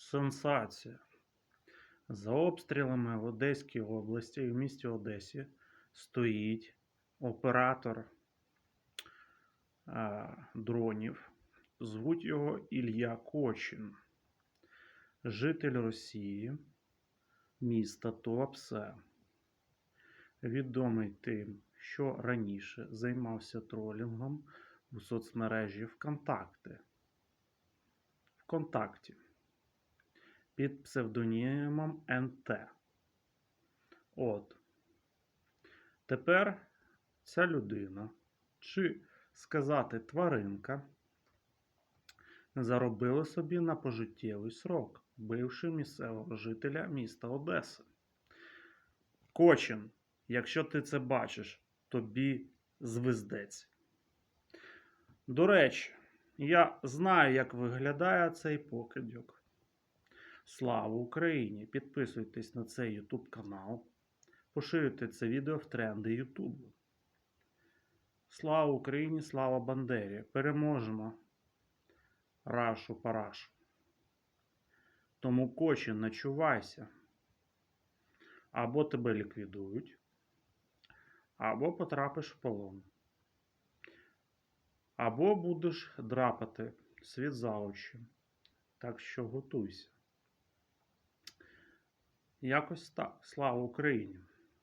Сенсація. За обстрілами в Одеській області і в місті Одесі стоїть оператор а, дронів. Звуть його Ілля Кочин, житель Росії, міста Туапсе. Відомий тим, що раніше займався тролінгом у соцмережі ВКонтакте. ВКонтакті під псевдонімом НТ. От. Тепер ця людина, чи сказати тваринка, заробила собі на пожиттєвий срок, вбивши місцевого жителя міста Одеси. Кочин, якщо ти це бачиш, тобі звездець. До речі, я знаю, як виглядає цей покидьок. Слава Україні! Підписуйтесь на цей YouTube канал. Поширюйте це відео в тренди Ютубу. Слава Україні! Слава Бандері! Переможемо рашу парашу. Тому кочі начувайся. Або тебе ліквідують, або потрапиш в полон. Або будеш драпати світ за очі. Так що готуйся. Якось так. Слава Україні!